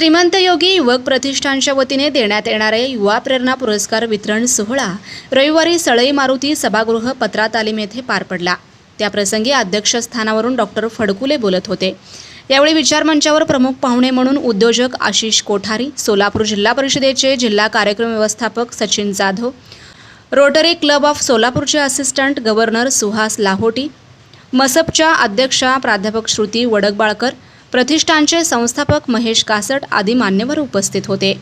श्रीमंत योगी युवक प्रतिष्ठानच्या वतीने देण्यात येणारे युवा प्रेरणा पुरस्कार वितरण सोहळा रविवारी सळई मारुती सभागृह पत्रा तालीम येथे पार पडला. त्याप्रसंगी अध्यक्षस्थानावरून डॉक्टर फडकुले बोलत होते. यावेळी विचारमंचावर प्रमुख पाहुणे म्हणून उद्योजक आशिष कोठारी सोलापूर जिल्हा परिषदेचे जिल्हा कार्यक्रम व्यवस्थापक Sachin Jadhav Rotary Club of सोलापूरचे असिस्टंट गव्हर्नर सुहास लाहोटी मसपच्या अध्यक्षा प्राध्यापक श्रुती वडकबाळकर प्रतिष्ठानचे संस्थापक महेश कासट आदी मान्यवर उपस्थित होते.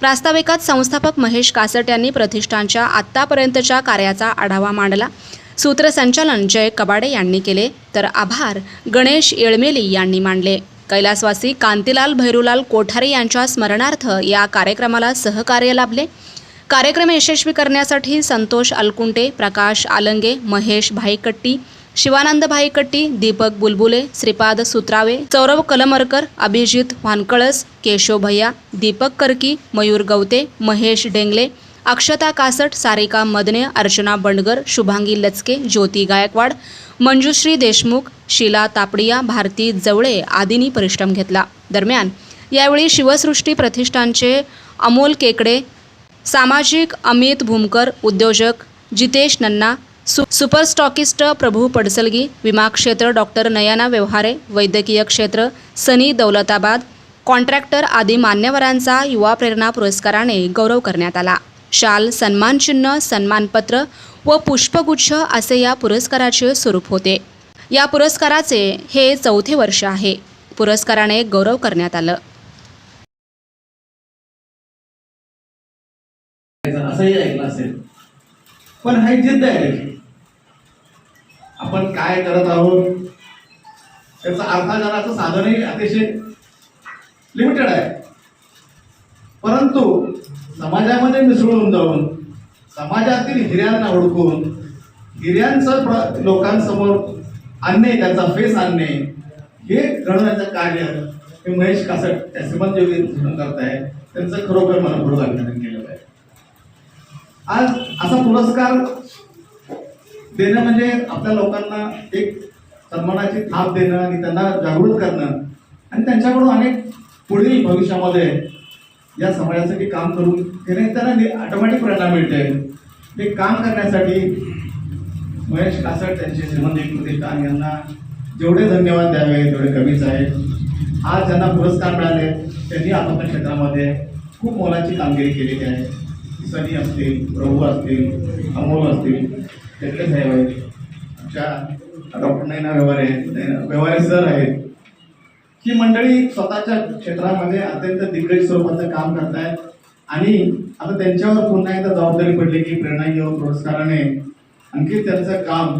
प्रास्ताविकात संस्थापक महेश कासट यांनी प्रतिष्ठानच्या आत्तापर्यंतच्या कार्याचा आढावा मांडला. सूत्रसंचालन जय कबाडे यांनी केले तर आभार गणेश येळमेली यांनी मांडले. कैलासवासी कांतीलाल भैरूलाल कोठारे यांच्या स्मरणार्थ या कार्यक्रमाला सहकार्य लाभले. कार्यक्रम यशस्वी करण्यासाठी संतोष अलकुंटे प्रकाश आलंगे महेश भाईकट्टी शिवानंद भाईकट्टी दीपक बुलबुले श्रीपाद सुत्रावे सौरभ कलमरकर अभिजित वानकळस केशव भैया दीपक करकी मयूर गवते महेश डेंगले अक्षता कासट सारिका मदने अर्चना बंडगर शुभांगी लचके ज्योती गायकवाड मंजुश्री देशमुख शीला तापडिया भारती जवळे आदींनी परिश्रम घेतला. दरम्यान यावेळी शिवसृष्टी प्रतिष्ठानचे अमोल केकडे सामाजिक अमित भूमकर उद्योजक जितेश नन्ना सु सुपरस्टॉकिस्ट प्रभू पडसलगी विमा क्षेत्र डॉक्टर नयना व्यवहारे वैद्यकीय क्षेत्र सनी दौलताबाद कॉन्ट्रॅक्टर आदी मान्यवरांचा युवा प्रेरणा पुरस्काराने गौरव करण्यात आला. शाल सन्मानचिन्ह सन्मानपत्र व पुष्पगुच्छ असे या पुरस्काराचे स्वरूप होते. या पुरस्काराचे हे चौथे वर्ष आहे. पुरस्काराने गौरव करण्यात आलं. असंही ऐकलं असेल. पण जिद्द आहे. आपण काय करत आहोत? त्याचा अर्थार्जनाचं साधनही अतिशय लिमिटेड आहे. परंतु समाजामध्ये मिसळून जाऊन समाजातील हिऱ्यांना ओळखून हिऱ्यांचं प्र- लोकांसमोर आणणे त्यांचा फेस आणणे हे घडवण्याचं कार्य हे महेश कासट या श्रीमंत योगी करत आहे. त्यांचं खरोखर मला अभिनंदन केलेलं आहे. आज असा पुरस्कार देणं म्हणजे आपल्या लोकांना एक सन्मानाची थाप देणं आणि त्यांना जागृत करणं. आणि त्यांच्याकडून अनेक पुढील भविष्यामध्ये या समाजासाठी काम करून घेणे त्यांना ऑटोमॅटिक प्रेरणा मिळते ते काम करण्यासाठी महेश कासट त्यांचे श्रीमंत एक प्रतिष्ठान यांना जेवढे धन्यवाद द्यावे तेवढे कमीच आहेत आज ज्यांना पुरस्कार मिळाले त्यांनी आपापल्या क्षेत्रामध्ये खूप मोलाची कामगिरी केलेली आहे. सनी असतील प्रभू असतील अमोल असतील त्यातले साहेब आहेत. आमच्या डॉक्टर नैना व्यवहारे आहेत व्यवहारे सर आहेत. ही मंडळी स्वतःच्या क्षेत्रामध्ये अत्यंत दिग्गज स्वरूपाचं काम करतायत. आणि आता त्यांच्यावर पुन्हा एकदा जबाबदारी पडली की प्रेरणा घेऊन पुरस्काराने आणखी त्यांचं काम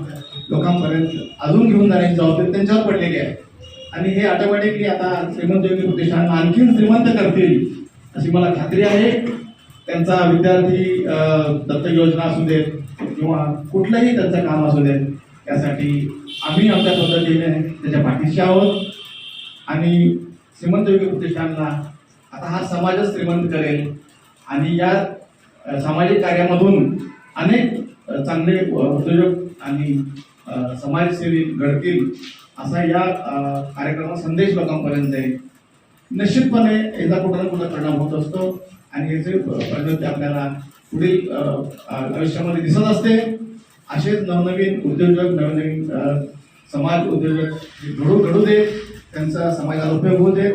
लोकांपर्यंत अजून घेऊन जाण्याची जबाबदारी त्यांच्यावर पडलेली आहे. आणि हे ऑटोमॅटिकली आता श्रीमंत योगी प्रतिष्ठान आणखीन श्रीमंत करतील अशी मला खात्री आहे. त्यांचा विद्यार्थी दत्त दत्तक योजना असू देत किंवा कुठलंही त्यांचं काम असू देत त्यासाठी आम्ही आमच्या पद्धतीने त्याच्या पाठीशी आहोत. आणि श्रीमंत योगी प्रतिष्ठानला आता हा समाजच श्रीमंत करेल. आणि या सामाजिक कार्यामधून अनेक चांगले उद्योजक आणि समाजसेवी घडतील असा या कार्यक्रमाचा संदेश लोकांपर्यंत जाईल निश्चितपणे याचा कुठं ना कुठं परिणाम होत असतो. आणि याचे परिणती आपल्याला पुढील आयुष्यामध्ये दिसत असते असेच नवनवीन उद्योजक नवनवीन समाज उद्योजक घडू घडू दे त्यांचा समाजाला उपयोग होऊ दे.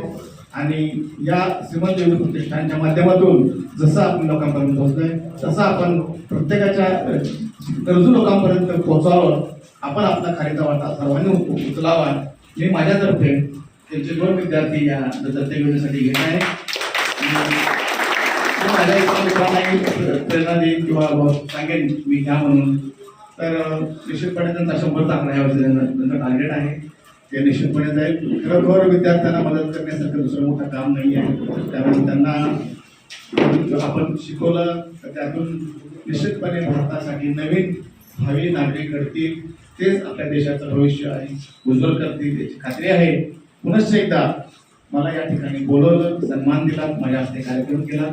आणि या श्रीमंत योगी प्रतिष्ठानच्या माध्यमातून जसं आपण लोकांपर्यंत पोहोचलोय तसं आपण प्रत्येकाच्या गरजू लोकांपर्यंत पोहोचावं आपण आपला खारीचा वाटा सर्वांनी उचलावा मी माझ्यातर्फे त्यांचे दोन विद्यार्थी या दत्तक योजनेसाठी घेत आहे माझ्या इतर मित्रांनाही प्रेरणा देईन किंवा सांगेन मी घ्या म्हणून तर निश्चितपणे त्यांचा शंभरचा आकडा यावर्षी त्यांना त्यांचं टार्गेट आहे ते निश्चितपणे जाईल खरोखर विद्यार्थ्यांना मदत करण्यासारखं दुसरं मोठं काम नाही आहे त्यामुळे त्यांना आपण शिकवलं तर त्यातून निश्चितपणे भारतासाठी नवीन भावी नागरिक घडतील तेच आपल्या देशाचं भविष्य आहे उज्ज्वल करतील याची खात्री आहे पुनश्च एकदा मला या ठिकाणी बोलवलं सन्मान दिला माझ्या हस्ते कार्यक्रम केला.